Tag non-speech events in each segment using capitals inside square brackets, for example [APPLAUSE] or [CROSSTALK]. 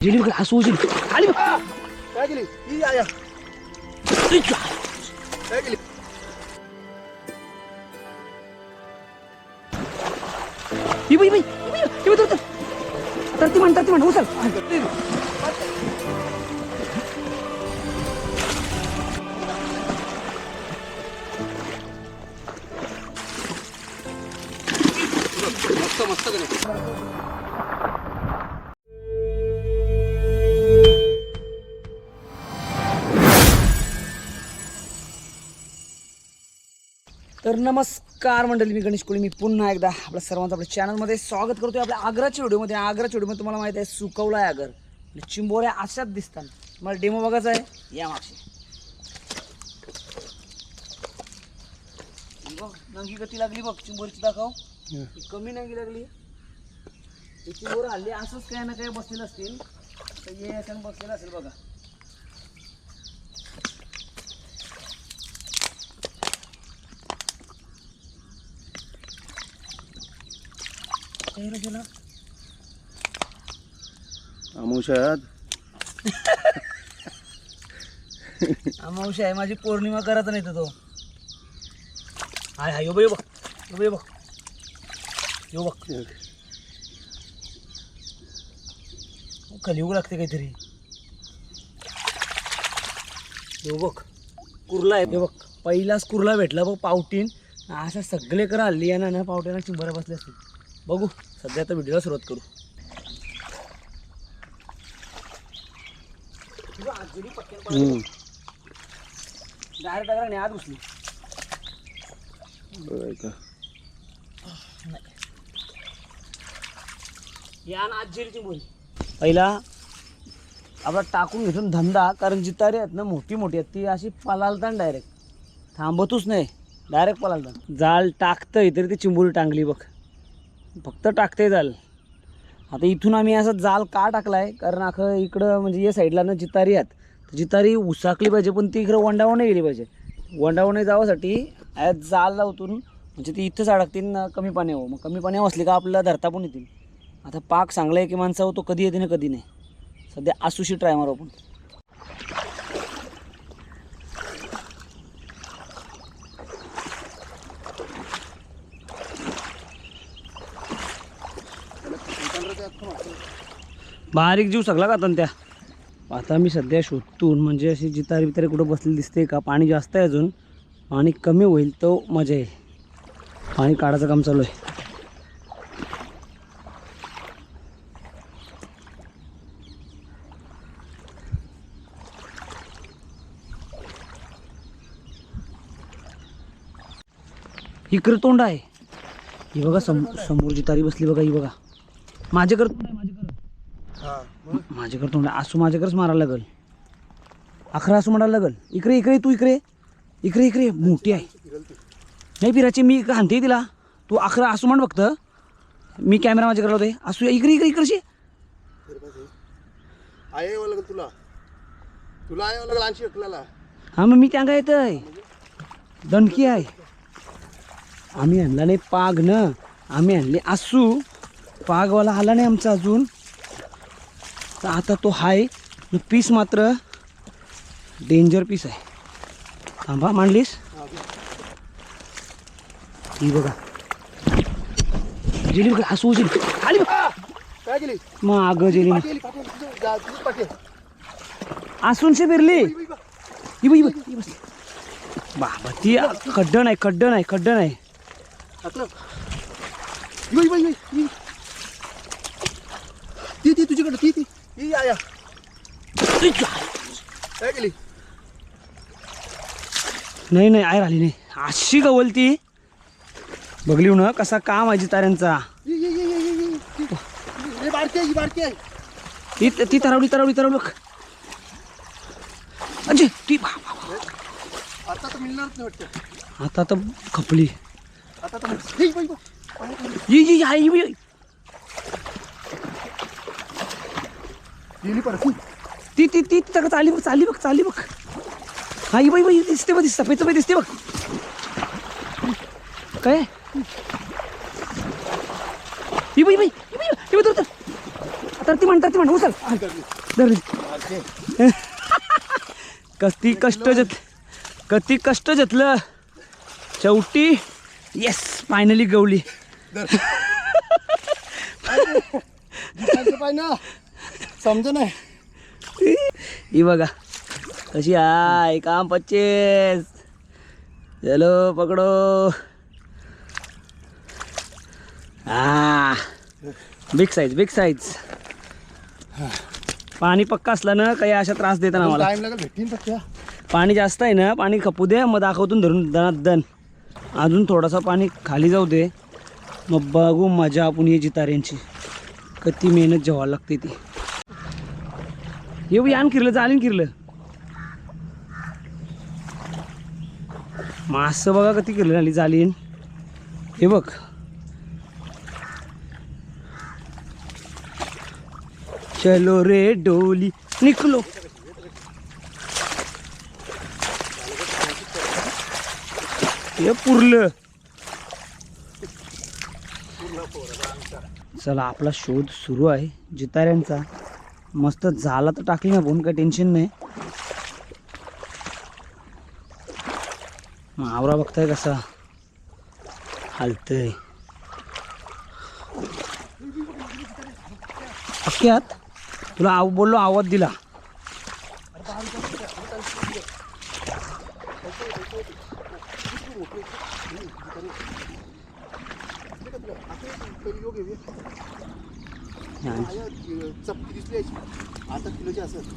गेली बघ हसू गेली आली बघ काय गेली ही आया काय गेली ही बाई बाई ही बाई, ही बाई, तर- तर- तर ती म्हण तर ती म्हण उचल मस्त मस्त गेली तर नमस्कार मंडळी मी गणेश कोळी. मी पुन्हा एकदा आपल्या सर्वांचं आपल्या चॅनलमध्ये स्वागत करतोय. आपल्या आग्राच्या व्हिडिओमध्ये. आग्राच्या व्हिडिओमध्ये तुम्हाला माहिती आहे सुकवला आहे आगर. आणि चिंबोऱ्या अशाच दिसतात. मला डेमो बघायचा आहे? या मागशी. बघ नंगी गती लागली बघ चिंबोरीची दाखव. ही. कमी नंगी लागली. ही चिंबोर हल्ली असंच काय ना काय बसलेलं असतील. तर याच्यानं बसलेलं असेल बघा. अमावस्या [LAUGHS] आहे माझी पौर्णिमा करत नाही तर तो. हाय हाय यो बघ यो बघ यो बघ, यो बघ. यो बघ. कलियुग लागते काहीतरी. यो बघ कुर्ला आहे. यो बघ पहिलाच कुर्ला भेटला बघ पावटीन. असा सगळे करा हल्ली आहे ना पावट्याला चिंबऱ्या बसल्या असतील. बघू सध्या आता व्हिडिओला सुरुवात करू. डायरेक्ट अगर आत घुसली. या ना आज जेरीची बोली. पहिला आपला टाकून घेतून धंदा कारण जितारी आहेत ना मोठी मोठी आहेत ती अशी पलालतात डायरेक्ट थांबतच नाही डायरेक्ट पलालतात जाल टाकतंय तरी ती चिंबोरी टांगली बघ. फक्त टाकते जाल. आता इथून आम्ही असं जाल का टाकलाय? कारण अखं इकडं म्हणजे या साईडला ना जितारी आहेत. तर जितारी उसाकली पाहिजे पण ती इकडं वंडावणे गेली पाहिजे. वंडावणे जावासाठी ॲज जाल लावतून म्हणजे ती इथंच अडकतील ना कमी पाणी मग कमी पाणी असली का आपल्याला धरता पण येतील. आता पाक चांगला आहे की माणसावर तो कधी येते ना कधी नाही. सध्या आसुशी ट्राय मारू आपण. बारीक जीव सगळा का त्या? आता मी सध्या शोधतून म्हणजे अशी जितारी बितारी कुठं बसलेली दिसते का? पाणी जास्त आहे अजून पाणी कमी होईल तो मजा आहे. पाणी काढायचं काम चालू आहे. इकडे तोंड आहे. ही बघा सम समोर जितारी बसली बघा ही बघा. माझ्याकडे तोंड आहे माझ्याकडे तोंड आहे. आसू माझ्याकडेच मारायला लागल. अकरा आसू म्हणायला लागल. इकडे इकडे तू इकडे. इकडे इकडे. मोठी आहे. नाही पिराची मी हाणते तिला. तू अकरा आसू म्हण फक्त. मी कॅमेरा माझ्याकडे होते आसू इकडे इकडे इकडची. आहे लागल तुला. तुला आहे लागल ऐंशी हां मग मी त्या काय येतंय? दणकी आहे. आम्ही आणला नाही पाग न. आम्ही आणले आसू. पागवाला आला नाही आमचा अजून. तर आता तो हाय. पीस मात्र डेंजर पीस आहे. थांबा मांडलीस? ही बघा. जेली बघा आसू जेली आली काय गेली मग अगं जेली पाठी गेली फिरली ही बघ, ही बाबा ती खड्ड नाही खड्ड नाही खड्ड नाही तुझ्याकडे ती ती. काय नाही नाही आयर आली नाही. अशी गवल ती. बघली ना कसा काम आहे जिताऱ्यांचा. बारकी आहे ही बारकी आहे. ती ती तरवली तरवली तरवली बघ. अजे ती बा- बा- बा. आता तर मिळणारच नाही वाटतं. आता तर खपली. आता तर ही. ये ये आई गेली परत. ती ती ती तिथं चाली बघ चाली बघ चाली बघ. हा ही बाई बाई दिसते बघ दिसते सफेद सफेद दिसते बघ. काय? ही बाई बाई ही बाई, बाई, तर- तर. ती म्हणतात ती म्हणू उचल. धरली कती कष्ट जत कती कष्ट जतलं. शेवटी येस फायनली गवली. पाहिजे समज नाही ही बघा. कशी आहे? काम पच्चीस. चलो पकडो. हा बिग साईज बिग साईज पाणी पक्का असलं ना काही अशा त्रास देतं ना मला पाणी जास्त आहे ना पाणी खपू दे मग दाखवतून धरून दनात दन. अजून थोडासा पाणी खाली जाऊ दे. मग बघू मजा आपण ये जिताऱ्यांची. किती मेहनत जेवायला लागते ती. येऊ यान किरलं चालेल किरलं. मासं बघा किती किरलं आली चालीन हे बघ. चलो रे डोली निकलो. हे पुरलं. चला आपला शोध सुरू आहे जिताऱ्यांचा. मस्त झाला तर टाकली ना फोन काही टेन्शन नाही. मावरा बघताय कसा हालतय. अख्यात तुला आव बोललो आवाज दिला नाही. चपटी आता किलोची असत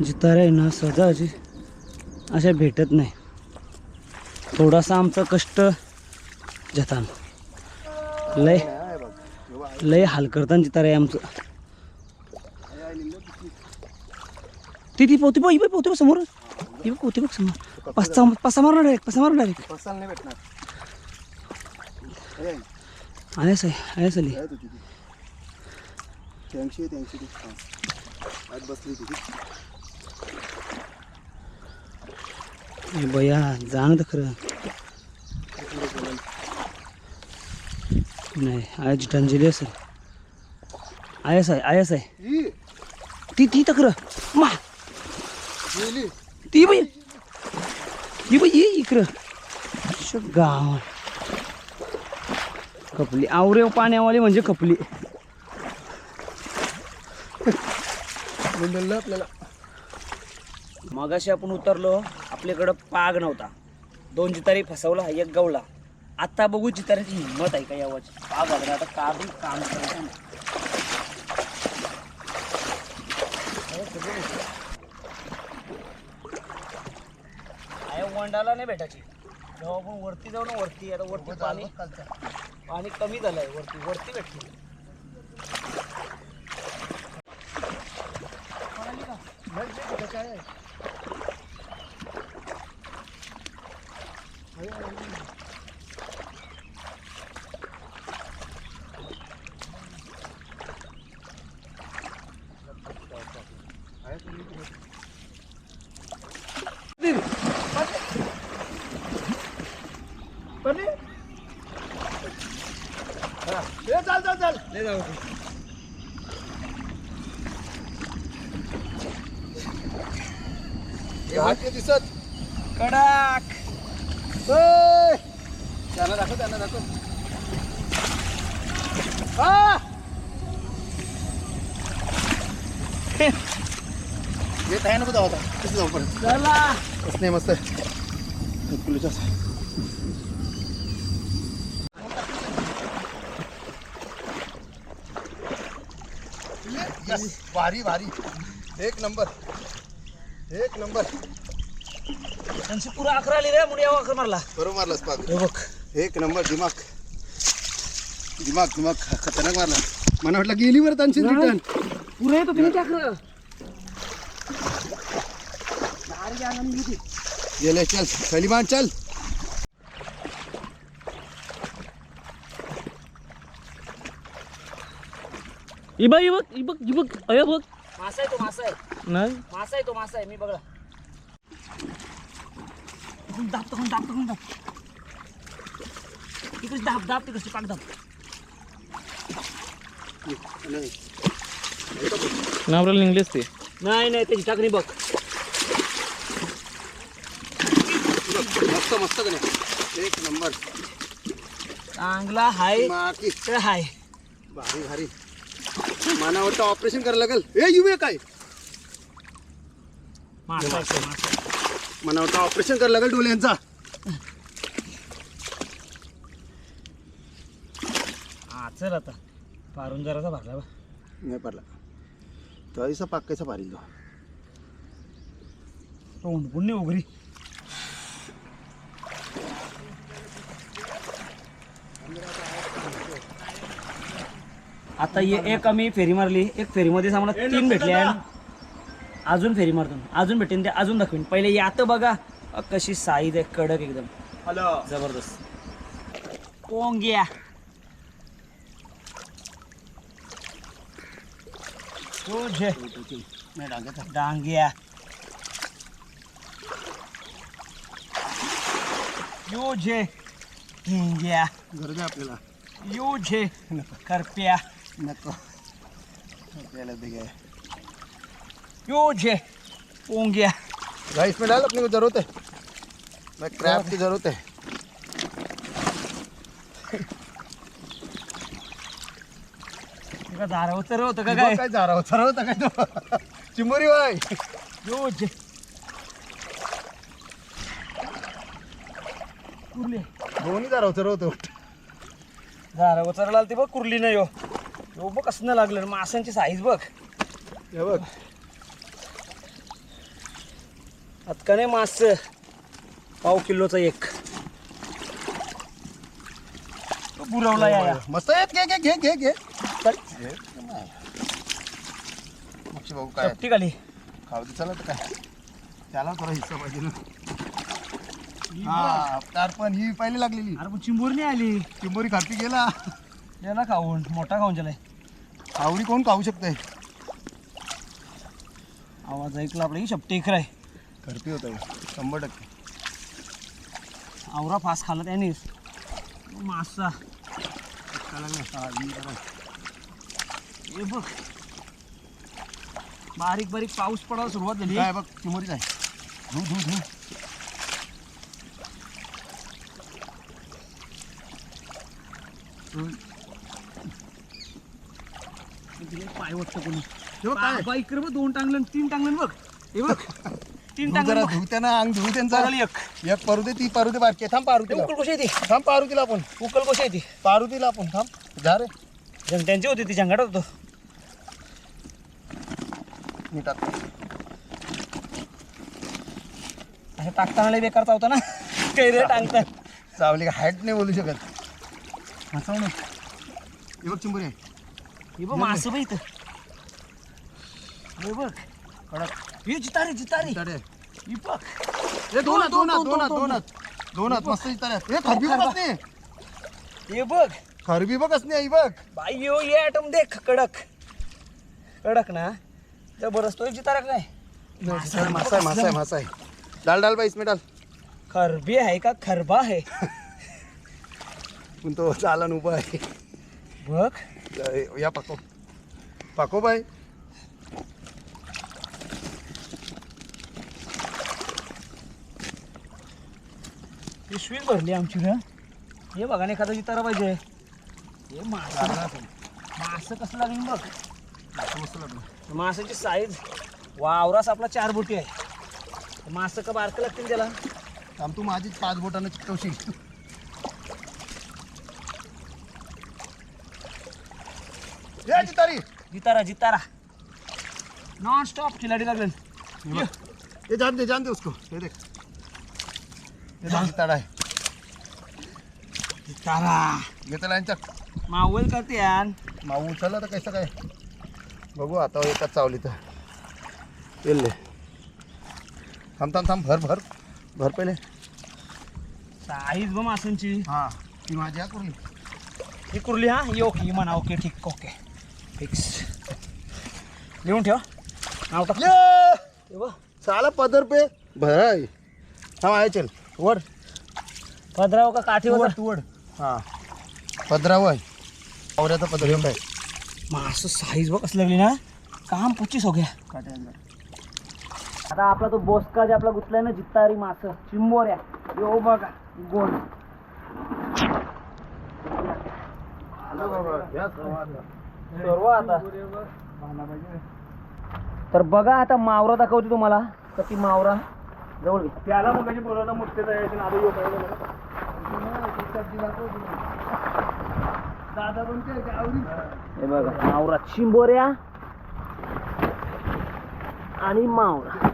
जितारा आहे ना सहजाची अशा भेटत नाही. थोडासा आमचं कष्ट जतान. लय लय हाल करताना जितारे आमचं. ती ती पोती पोती पोती बघ समोर. ती बघ पोती बघ समोर. पाच पाच मारणार डायरेक्ट पाच मारणार डायरेक्ट हे आहे, आलेस आली आहे. तुझी ती. त्याऐंशी त्याऐंशी ती. आज बसली तुझी ए बया जा ना तर खरं. नाही आहे जितांजली असेल. आयस आहे आयस आहे ती? ती तक्र मा. ती बाई. ती बाई ये इकडं. गाव खपली. आवरेव पाण्यावाली म्हणजे खपली. मिळलं आपल्याला. मगाशी आपण उतरलो. आपल्याकडं पाग नव्हता. दोन जितारी फसवला एक गवला. आता बघू जिताऱ्याची हिंमत आहे का यावाची पाग आला आता काढून काम करायचं वंडाला नाही भेटायची. जेव्हा आपण वरती जाऊ ना वरती आता वरती पाणी पाणी कमी झालंय वरती वरती भेटते दिसत. कडाक! त्यांना दाखव त्यांना दाखव! येत आहे नको जाऊ आता? कसं जाऊ परत? चला. कसं नाही मस्त किलोच्या भारी भारी. एक नंबर. एक नंबर. त्यांची पुरा अकरा आली रे मुडी अकरा मारला. बरोबर मारलास हे बघ. एक नंबर दिमाग. दिमाग दिमाग. खतरनाक मारला. मला वाटलं गेली बरं त्यांची रिटर्न पुरे येतो तुम्ही अकरा गेले चल. सलिमान चल. ही बघ ही बघ ही बघ ही बघ अय बघ. मासा आहे तो मासा आहे. नाही? मासा आहे तो मासा आहे मी बघला दाब तकडून दाब तकडून दाब. तिकडे दाब दाब तिकडे पाक दाब. नावराला निघलेच ते. नाही नाही त्याची टाकणी बघ. मस्त मस्त का नाही एक नंबर चांगला हाय हाय. भारी भारी. वाटतं ऑपरेशन करायला लागेल. ए युवे काय? मासा आहे तो, मासा. आहे. मला वाटतं ऑपरेशन करायला लागेल डोल्यांचा हा चल आता. पारून जरासा भरला बा. नाही पडला तरीसा पाकायचा भारी तो. तोंड पुण्य उघरी आता ये एक आम्ही फेरी मारली. एक फेरीमध्ये आम्हाला तीन भेटले अजून फेरी मारतो. अजून भेटेन ते अजून दाखवीन. पहिले यात बघा. अ, कशी साईज आहे कडक एकदम. हॅलो. जबरदस्त. पोंग्या. डांग्याचा डांग्या युझे ढेंग्या गरज आहे आपल्याला. युझे करप्या. नको आपल्याला ते काय युझे पोंग्या राइस में डाल अपने को जरूरत है मैं क्रैप की जरूरत है तुका दारावर तर होतं का काय काय जा रहा होता काय तो चिंबोरी बाय युझे कुर्ली दोन्ही जा रहा होता दारावर चरला ती बघ कुर्ली नाही हो यो बघ कसं लागलं माशांची साईज बघ. हे बघ. नाही मास पाव किलोचा एक. तो पुरवला या या. मस्त आहेत घे घे घे घे घे. चल. मच्छी भाऊ काय चपटी खाली. खाऊ दे चला तर काय. त्याला थोडा हिस्सा पाहिजे ना. हा तार पण ही पहिली लागलेली. अरे पण चिंबोरी नाही आली. चिंबोरी खाती गेला. याला खाऊन मोठा खाऊन चलाय आवडी कोण खाऊ शकते? आवाज ऐकला आपला ही शपटी इकराय करपी होता हे, शंभर टक्के. आवरा फास खाल्ला त्यानेच मासा. हा, बघ. बारीक बारीक पाऊस पडायला सुरुवात झाली. काय बघ चिंबोरीच आहे. धू धू धू. पाय वाटतं कोणी. हे बघ काय? बाईक बघ दोन टांगलं आणि तीन टांगलं बघ. हे बघ. तीन धू टांगलं जरा बघ. धू त्यांना अंग धू त्यांचा. चालेल एक. एक पारू दे ती पारू दे बारकी आहे. थांब पारू ते तिला उकल कशी आहे ती? थांब पारू तिला आपण. उकल कशी आहे ती? पारू तिला आपण. थांब. जा रे. झंट्यांची होती ती झंगाट होतो. मी टाकतो. असं टाकताना लय बेकार चावता ना. काही रे टांगता चावली का? हाईट नाही बोलू शकत. हसव ना. हे बघ चिंबोरी आहे. हे बघ मासं बघ इथं. हे बघ. कडक. हे जितारी जितारी. तारे. ही बघ. हे दोन दोन, दोन दोन, दोन मस्त. हे खरबी बघ असणे हे बघ. खरबी बघ असणे आई बघ. बाई यो ये आटम देख कडक. कडक ना. जबरदस्त तो जितारा काय? मासा आहे मासा आहे मासा आहे. मासा डाल डाल बाई इसमें डाल. खरबी आहे का? खरबा आहे. [LAUGHS] पण तो चालन उभा आहे. बघ या पाको पाको बाय पिशवीच भरली आमची ना हे बघा ना एखादा जितारा पाहिजे हे मास मास कसं लागेल बघ मस्त लागलं मासाची साईज वावरास आपला चार बोटी आहे मासं का बारकं लागतील त्याला थांब तू माझीच पाच बोटानं चिकटवशील ये चितारी जितारा जितारा. नॉन स्टॉप खिलाडी लागेल ये ये जान दे जान दे उसको. ये देख. ये जान. तड़ा है जितारा. ये त्याला यांच्या मावल करते यान माऊ उचलला तर कसं काय? बघू आता एकाच चावली तर. येईल ले थांब थांब थांब. भर भर. भर पहिले. साईज ब मासांची हां. ती माझी हा करून ही कुर्ली हा? ही ओके ही म्हणा. ओके ठीक ओके. फिक्स लिहून ठेवा. नाव टाक. ये. साला पदर पे. भराय. हा आहे चल. वर पदराव का काठीवर तू वड हा. पदराव आहे. आवऱ्याचा पदर येऊन काय मासं साईज बघ कसं लागली ना. काम पच्चीस हो गया. आता आपला तो बोसका जे आपला गुतलाय ना जित्तारी मास. चिंबोऱ्या. यो बघा गोल. सर्व आता. तर बघा आता मावरा दाखवते तुम्हाला तर ती मावरा. जवळ घे. त्याला मग बोलायला मोठे जायचे ना दादा हे बघा मावरा चिंबोऱ्या आणि मावरा.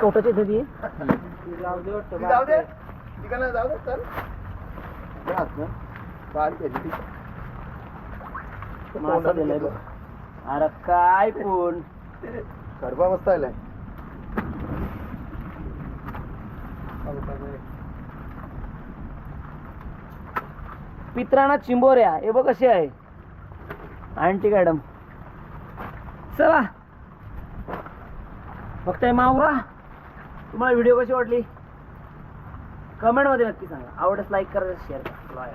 कवटाची नदी जाऊ दे. ठिकाणा जाऊ दे चल. आहे. ती. मासा दिलाय बघ. अरे काय कोण? मस्त आलाय. पित्राणा चिंबोऱ्या हे बघ कसे आहे. Aunty madam. चला. फक्त हे मावरा? तुम्हाला व्हिडिओ कशी वाटली? कमेंटमध्ये नक्की सांगा. आवडच लाईक करा शेअर करा.